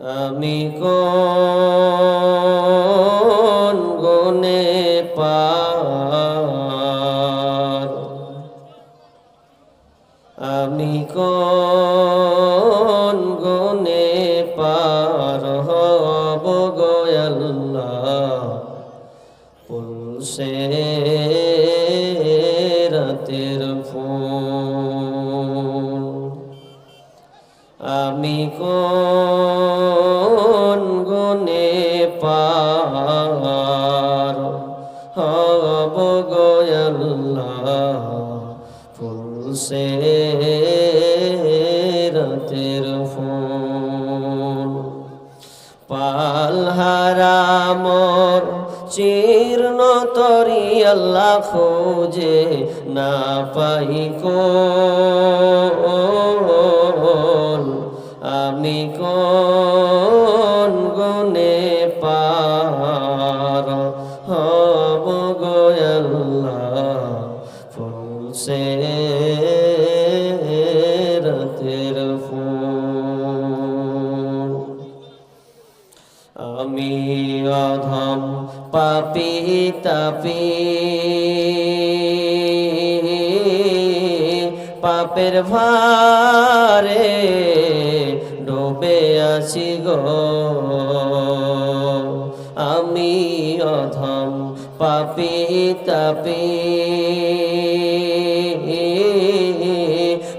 আমি কোন গুনে পার? আমি কোন গুনে পার হব গোয়াল্লাহ পুলসে রাতের ফোন আমি কোন গুনে পার। হব গোয়াল্লাহ ফুলসে রাতের ফোন পাল হারামর চীর্ণ তরি আল্লাহ খোঁজে না পাই কোন। আমি কোন আমি অধম পাপি তাপি। পাপের ভারে ডোবে আছি গো। আমি অধম পাপি তাপি।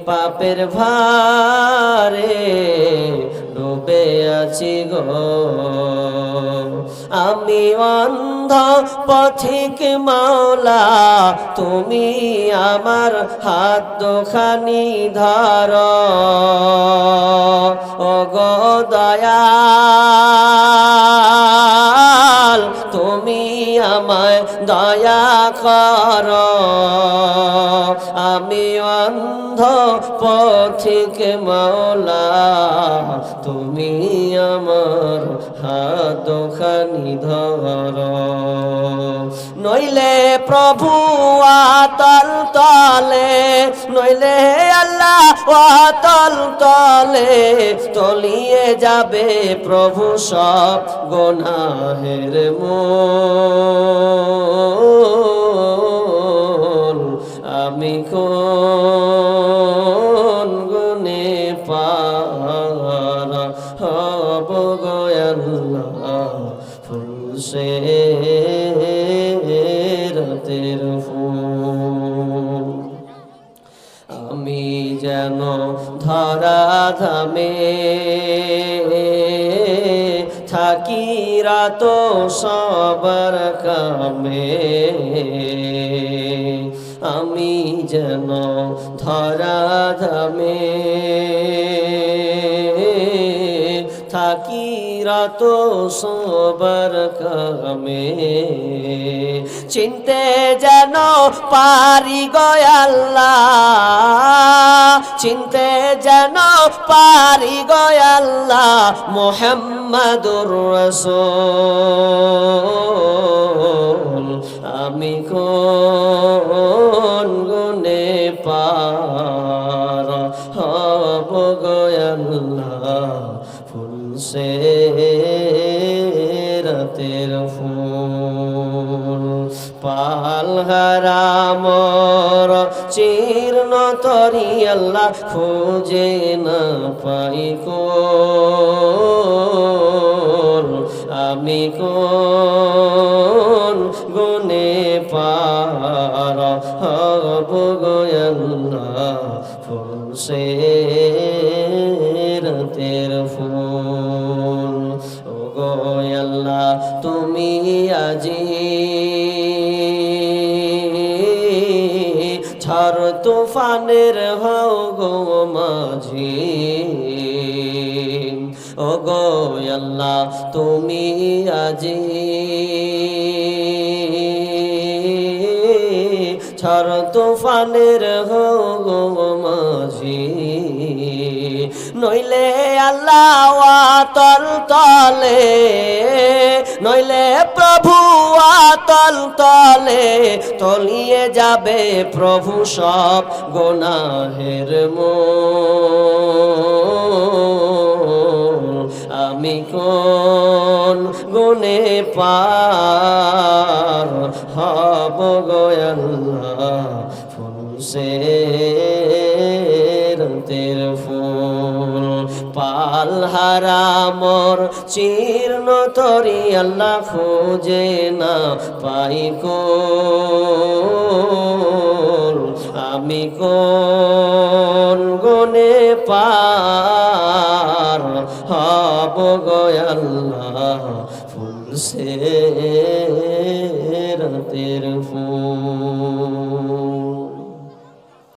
পাপের ভারে ডুবে আছি গো। আমি অন্ধ পথিক মাওলা, তুমি আমার হাত দোখানি ধর। ও গো দয়াল, তুমি আমায় দয়া কর। আমি অন্ধ পথিক মাওলা তুমি আমার হাত খানি ধর। নইলে প্রভু আতল তলে, নইলে আল্লাহ আতল তলে, তলিয়ে যাবে প্রভু সব গোনাহের মূল। আমি কোন থাকি তো সবার কামে। আমি যেন ধরা ধামে থাকি রাত সবার কামে চিনতে যেন পারি গয়াল্লা চিনতে যেন পারি গয়াল্লা মোহাম্মদুর রসুল আমি কোন গয়াল্লাহ ফুলসে রাতের ফুল। পাল হারামর চীর্ণ তরি আল্লাহ, খুঁজে না পাই কোন। আমি কোন গুনে পার হব গয়াল্লাহ ফুলসে তুমি আজি ঝড় তুফানের হও গো মাঝি। ও গো আল্লাহ, তুমি আজি ঝড় তুফানের হও গো মাঝি। নইলে আল্লাহ তল তলে নইলে প্রভু আতল তলে তলিয়ে যাবে প্রভু সব গোনাহের মূল। আমি কোন গুনে পার হব গয়াল্লাহ ফুলসে তের পাল হারামর চীর্ণ তরি আল্লাহ খুঁজে না পাই কোল আমি কোন গুনে পার হব গয়াল্লাহ ফুল সে তের ফুল।